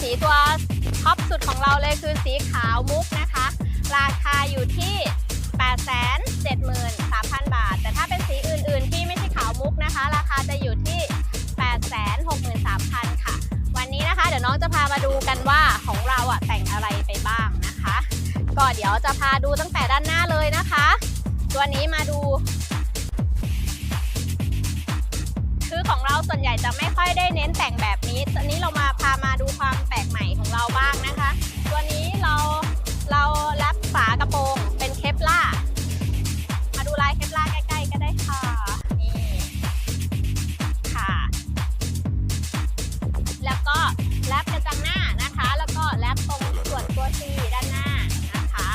สีตัวท็อปสุดของเราเลยคือสีขาวมุกนะคะ ราคาอยู่ที่ 873,000 บาท แต่ถ้าเป็นสีอื่นๆ ที่ไม่ใช่ขาวมุกนะคะ ราคาจะอยู่ที่ 863,000 ค่ะ วันนี้นะคะ เดี๋ยวน้องจะพามาดูกันว่าของเราอะแต่งอะไรไปบ้างนะคะ ก็เดี๋ยวจะพาดูตั้งแต่ด้านหน้าเลยนะคะ ตัวนี้มาดูคือของเราส่วนใหญ่จะไม่ค่อยได้เน้นแต่งแบบนี้ตอนนี้เรามาพา มาดูความแปลกใหม่ของเราบ้างนะคะ ตัวนี้เราเราแรปฝากระโปรงเป็นเคปล่ามาดูลายเคปล่าใกล้ๆก็ได้ค่ะนี่ค่ะ แล้วก็แรปกระจังหน้านะคะ แล้วก็แรปตรงส่วนตัวซีด้านหน้านะคะ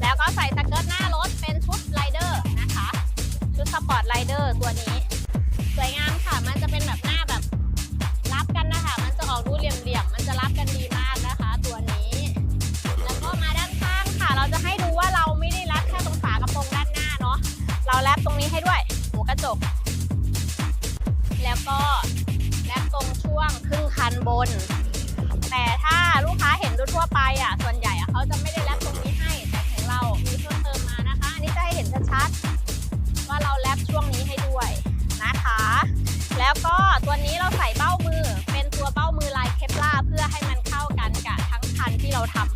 แล้วก็ใส่สเกิร์ตหน้ารถเป็นชุดไรเดอร์นะคะ ชุดสปอร์ตไรเดอร์ตัวนี้ สวยงามค่ะมันจะเป็นแบบ บน แต่ถ้าลูกค้าเห็นทั่วไปอะส่วนใหญ่อะเขาจะไม่ได้แรปตรงนี้ให้แต่ของเรามีเพิ่มเติมมานะคะอันนี้จะให้เห็นชัดๆว่าเราแรปช่วงนี้ให้ด้วยนะคะ แล้วก็ตัวนี้เราใส่เบ้ามือเป็นตัวเบ้ามือลายเคปลาเพื่อให้มันเข้ากันกับทั้งคันที่เราทำ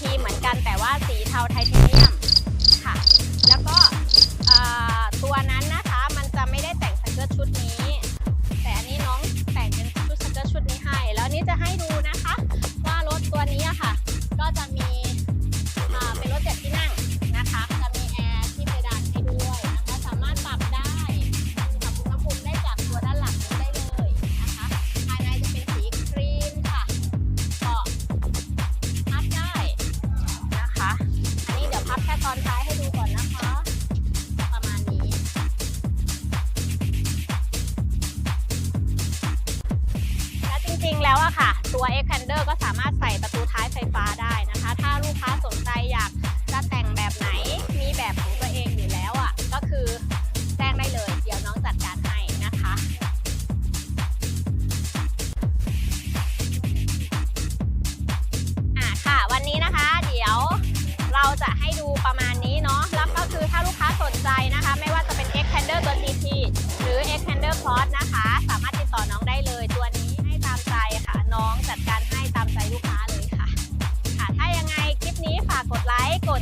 ทีเหมือนกันแต่ว่าสีเทาไทเทเนียม ตัว e x p a n d e r ก็สามารถใส่ประตู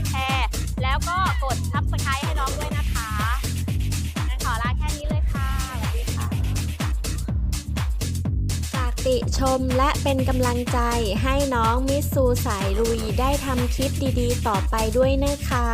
ดแชร์ แล้วก็กดซับสไครต์ให้น้องด้วยนะคะงั้นขอลาแค่นี้เลยค่ะสวัสดีค่ะ ฝากติชมและเป็นกำลังใจให้น้องมิสซูสายลุยได้ทำคลิปดีๆ ต่อไปด้วยนะคะ